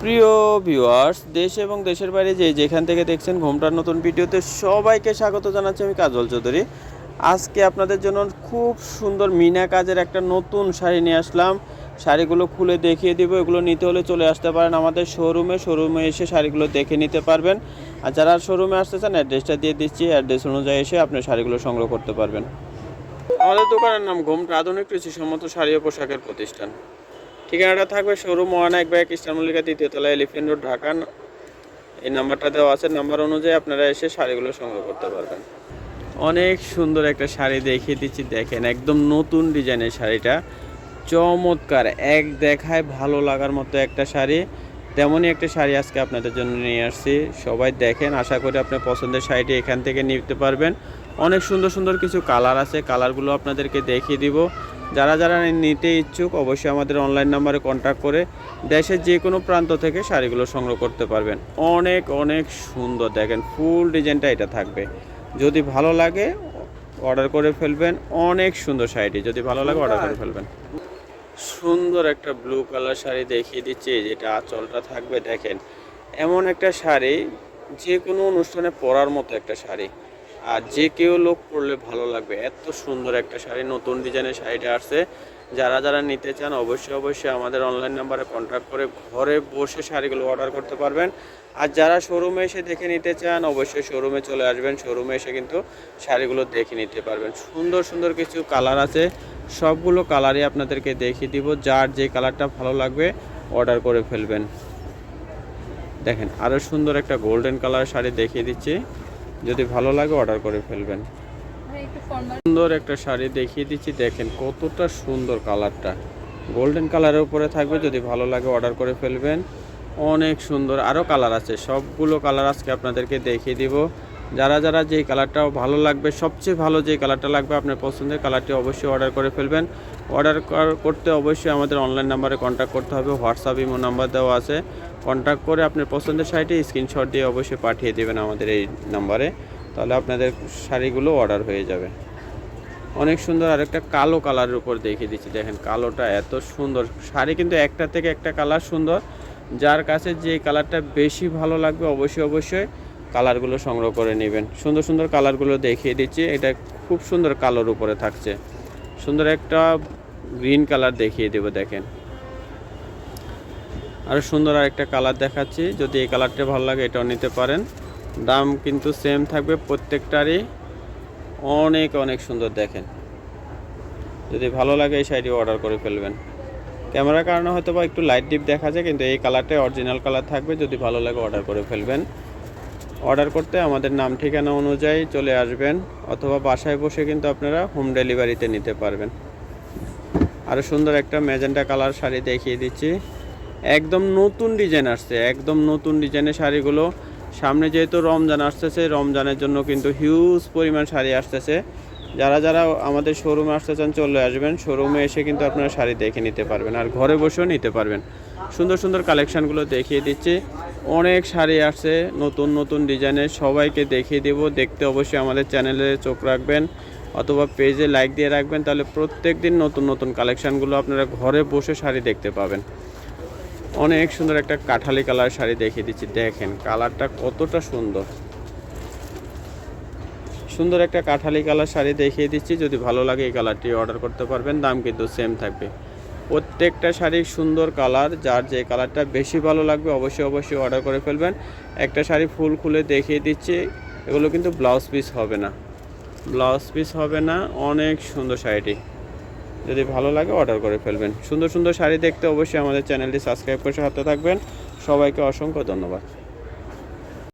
প্রিয় ভিউয়ার্স দেশ এবং দেশের বাইরে যে যেখান থেকে দেখছেন ঘোমটার নতুন ভিডিওতে সবাইকে স্বাগত জানাচ্ছি আমি কাজল চৌধুরী। আজকে আপনাদের জন্য খুব সুন্দর মিনা কাজের একটা নতুন শাড়ি নিয়ে আসলাম। শাড়িগুলো খুলে দেখিয়ে দিব, এগুলো নিতে হলে চলে আসতে পারেন আমাদের শোরুমে শোরুমে এসে শাড়িগুলো দেখে নিতে পারবেন। আর যারা শোরুমে আসতে চান অ্যাড্রেসটা দিয়ে দিচ্ছি। অ্যাড্রেস অনুযায়ী এসে আপনি শাড়িগুলো সংগ্রহ করতে পারবেন। আমাদের দোকানের নাম ঘোমটা। আধুনিক কৃষি সম্মত শাড়ি ও পোশাকের প্রতিষ্ঠান। ঠিকানাটা থাকবে শোরুম ওয়ান এক ব্যাগ ইস্টার মল্লিকা দ্বিতীয় তলা এলিফেন্ট রোড ঢাকা। এই নাম্বারটা দেওয়া আছে। নাম্বার অনুযায়ী আপনারা এসে শাড়িগুলো সংগ্রহ করতে পারবেন। অনেক সুন্দর একটা শাড়ি দেখিয়ে দিচ্ছি। দেখেন, একদম নতুন ডিজাইনের শাড়িটা। চমৎকার। এক দেখায় ভালো লাগার মতো একটা শাড়ি। তেমনই একটা শাড়ি আজকে আপনাদের জন্য নিয়ে আসছি। সবাই দেখেন, আশা করি আপনার পছন্দের শাড়িটি এখান থেকে নিতে পারবেন। অনেক সুন্দর সুন্দর কিছু কালার আছে। কালারগুলো আপনাদেরকে দেখিয়ে দিব। যারা যারা নিতে ইচ্ছুক অবশ্যই আমাদের অনলাইন নাম্বারে কন্ট্যাক্ট করে দেশের যে কোনো প্রান্ত থেকে শাড়িগুলো সংগ্রহ করতে পারবেন। অনেক অনেক সুন্দর দেখেন ফুল ডিজাইনটা এটা থাকবে। যদি ভালো লাগে অর্ডার করে ফেলবেন, অনেক সুন্দর শাড়িটি। যদি ভালো লাগে অর্ডার করে ফেলবেন। সুন্দর একটা ব্লু কালার শাড়ি দেখিয়ে দিচ্ছি যেটা আঁচলটা থাকবে, দেখেন। এমন একটা শাড়ি যে কোনো অনুষ্ঠানে পরার মতো একটা শাড়ি। আর যে কেউ লোক পরলে ভালো লাগবে। এত সুন্দর একটা শাড়ি, নতুন ডিজাইনের শাড়িটা আসছে। যারা যারা নিতে চান, অবশ্যই অবশ্যই আমাদের অনলাইন নাম্বারে কন্ট্যাক্ট করে ঘরে বসে শাড়িগুলো অর্ডার করতে পারবেন। আর যারা শোরুমে এসে দেখে নিতে চান, অবশ্যই শোরুমে চলে আসবেন। শোরুমে এসে কিন্তু শাড়িগুলো দেখে নিতে পারবেন। সুন্দর সুন্দর কিছু কালার আছে। সবগুলো কালারই আপনাদেরকে দেখিয়ে দিব। যার যে কালারটা ভালো লাগবে অর্ডার করে ফেলবেন। দেখেন আরও সুন্দর একটা গোল্ডেন কালার শাড়ি দেখিয়ে দিচ্ছি। যদি ভালো লাগে অর্ডার করে ফেলবেন। সুন্দর একটা শাড়ি দেখিয়ে দিচ্ছি দেখেন কতটা সুন্দর কালারটা। গোল্ডেন কালারের উপরে থাকবে যদি ভালো লাগে অর্ডার করে ফেলবেন। অনেক সুন্দর আরও কালার আছে সবগুলো কালার আজকে আপনাদেরকে দেখিয়ে দিব। যারা যারা যেই কালারটা ভালো লাগবে, সবচেয়ে ভালো যে কালারটা লাগবে আপনার পছন্দের কালারটি অবশ্যই অর্ডার করে ফেলবেন। অর্ডার করতে অবশ্যই আমাদের অনলাইন নাম্বারে কন্ট্যাক্ট করতে হবে হোয়াটসঅ্যাপ ইমো নাম্বার দেওয়া আছে। কন্ট্যাক্ট করে আপনার পছন্দের শাড়িটি স্ক্রিনশট দিয়ে অবশ্যই পাঠিয়ে দেবেন আমাদের এই নাম্বারে তাহলে আপনাদের শাড়িগুলো অর্ডার হয়ে যাবে। অনেক সুন্দর আরেকটা কালো কালারের উপর দেখিয়ে দিচ্ছি। দেখেন কালোটা এত সুন্দর। শাড়ি কিন্তু একটা থেকে একটা কালার সুন্দর। যার কাছে যে কালারটা বেশি ভালো লাগবে, অবশ্যই অবশ্যই কালারগুলো সংগ্রহ করে নেবেন। সুন্দর সুন্দর কালারগুলো দেখিয়ে দিচ্ছি। এটা খুব সুন্দর কালোর উপরে থাকছে। সুন্দর একটা গ্রিন কালার দেখিয়ে দেবো, দেখেন। আরও সুন্দর আরেকটা কালার দেখাচ্ছি। যদি এই কালারটা ভালো লাগে, এটাও নিতে পারেন। দাম কিন্তু সেম থাকবে প্রত্যেকটারই। অনেক অনেক সুন্দর, দেখেন। যদি ভালো লাগে, এই শাড়িটি অর্ডার করে ফেলবেন। ক্যামেরার কারণে হয়তো বা একটু লাইট ডিপ দেখা যায়, কিন্তু এই কালারটাই অরিজিনাল কালার থাকবে। যদি ভালো লাগে অর্ডার করে ফেলবেন। অর্ডার করতে আমাদের নাম ঠিকানা অনুযায়ী চলে আসবেন অথবা বাসায় বসে কিন্তু আপনারা হোম ডেলিভারিতে নিতে পারবেন। আরও সুন্দর একটা ম্যাজেন্টা কালার শাড়ি দেখিয়ে দিচ্ছি। একদম নতুন ডিজাইন আসছে, একদম নতুন ডিজাইনের শাড়িগুলো। সামনে যেহেতু রমজান আসতেছে, রমজানের জন্য কিন্তু হিউজ পরিমাণ শাড়ি আসতেছে। যারা যারা আমাদের শোরুমে আসতে চান চলে আসবেন শোরুমে এসে কিন্তু আপনারা শাড়ি দেখে নিতে পারবেন আর ঘরে বসেও নিতে পারবেন। সুন্দর সুন্দর কালেকশানগুলো দেখিয়ে দিচ্ছি। অনেক শাড়ি আসছে, নতুন নতুন ডিজাইনের, সবাইকে দেখিয়ে দেব। দেখতে অবশ্যই আমাদের চ্যানেলে চোখ রাখবেন অথবা পেজে লাইক দিয়ে রাখবেন, তাহলে প্রত্যেক দিন নতুন নতুন কালেকশানগুলো আপনারা ঘরে বসে শাড়ি দেখতে পাবেন। অনেক সুন্দর একটা কাঠালি কালার শাড়ি দেখিয়ে দিচ্ছি, দেখেন কালারটা কতটা সুন্দর। সুন্দর একটা কাঠালি কালার শাড়ি দেখিয়ে দিচ্ছি, যদি ভালো লাগে এই কালারটি অর্ডার করতে পারবেন, দাম কিন্তু সেম থাকবে। প্রত্যেকটা শাড়ির সুন্দর কালার, যার যে কালারটা বেশি ভালো লাগবে অবশ্যই অবশ্যই অর্ডার করে ফেলবেন। একটা শাড়ি ফুল খুলে দেখিয়ে দিচ্ছি, এগুলো কিন্তু ব্লাউজ পিস হবে না। ব্লাউজ পিস হবে না, অনেক সুন্দর শাড়িটি। যদি ভালো লাগে অর্ডার করে ফেলবেন। সুন্দর সুন্দর শাড়ি দেখতে অবশ্যই আমাদের চ্যানেলটি সাবস্ক্রাইব করে হাতে থাকবেন। সবাইকে অসংখ্য ধন্যবাদ।